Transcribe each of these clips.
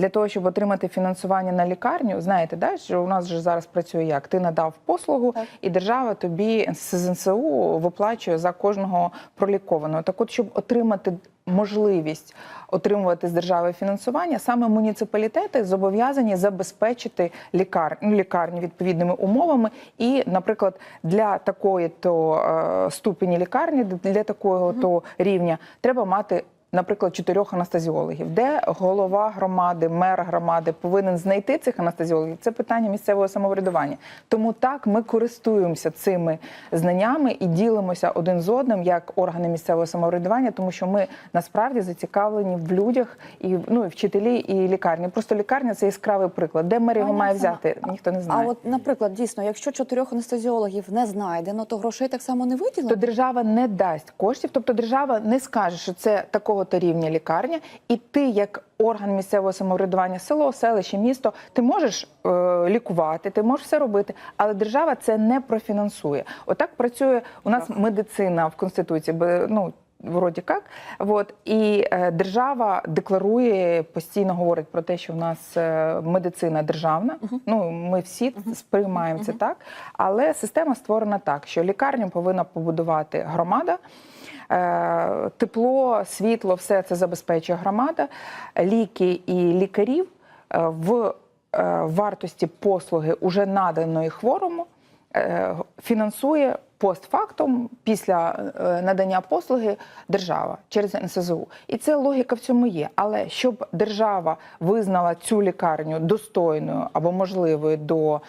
для того, щоб отримати фінансування на лікарню, знаєте, да, що у нас же зараз працює як? Ти надав послугу, Так. і держава тобі з НСУ виплачує за кожного пролікованого. Так, от, щоб отримати можливість отримувати з держави фінансування, саме муніципалітети зобов'язані забезпечити лікар... ну, лікарні відповідними умовами. І, наприклад, для такої то е, ступені лікарні, для такого то рівня треба мати. Наприклад, чотирьох анестезіологів, де голова громади, мер громади повинен знайти цих анестезіологів. Це питання місцевого самоврядування. Тому так ми користуємося цими знаннями і ділимося один з одним як органи місцевого самоврядування, тому що ми насправді зацікавлені в людях і ну і вчителі, і лікарні. Просто лікарня це яскравий приклад. Де мер його має взяти? Ніхто не знає. А от, наприклад, дійсно, якщо чотирьох анестезіологів не знайдено, то грошей так само не виділено? то держава не дасть коштів, тобто держава не скаже, що це такого то рівня лікарня, і ти, як орган місцевого самоврядування, село, селище, місто, ти можеш е, лікувати, ти можеш все робити, але держава це не профінансує. Отак працює у нас медицина в конституції, бо ну. Вроді як, от і е, держава декларує постійно говорить про те, що в нас е, медицина державна. Ну ми всі сприймаємо це так, але система створена так, що лікарню повинна побудувати громада. Е, Тепло, світло, все це забезпечує громада, ліки і лікарів е, в е, вартості послуги уже наданої хворому фінансує постфактум після надання послуги держава через НСЗУ. І це логіка в цьому є. Але щоб держава визнала цю лікарню достойною або можливою до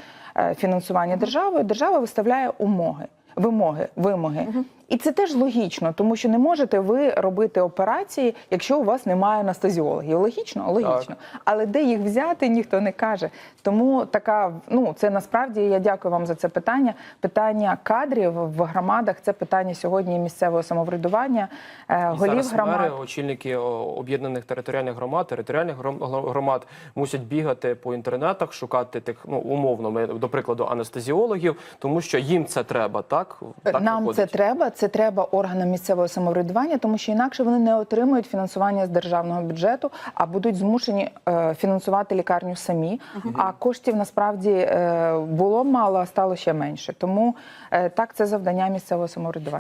фінансування державою, держава виставляє умоги. Вимоги, вимоги. І це теж логічно, тому що не можете ви робити операції, якщо у вас немає анестезіологів. Логічно, логічно. Але де їх взяти, ніхто не каже. Тому така, ну це насправді я дякую вам за це питання. Питання кадрів в громадах це питання сьогодні місцевого самоврядування, е, І голів зараз громад. мери, очільники об'єднаних територіальних громад, територіальних гром- громад мусять бігати по інтернетах, шукати тих, ну умовно, ми до прикладу, анестезіологів, тому що їм це треба, так? Так Нам виходить? це треба. Це треба органам місцевого самоврядування, тому що інакше вони не отримують фінансування з державного бюджету, а будуть змушені е, фінансувати лікарню самі. А коштів насправді е, було мало, а стало ще менше. Тому е, так це завдання місцевого самоврядування.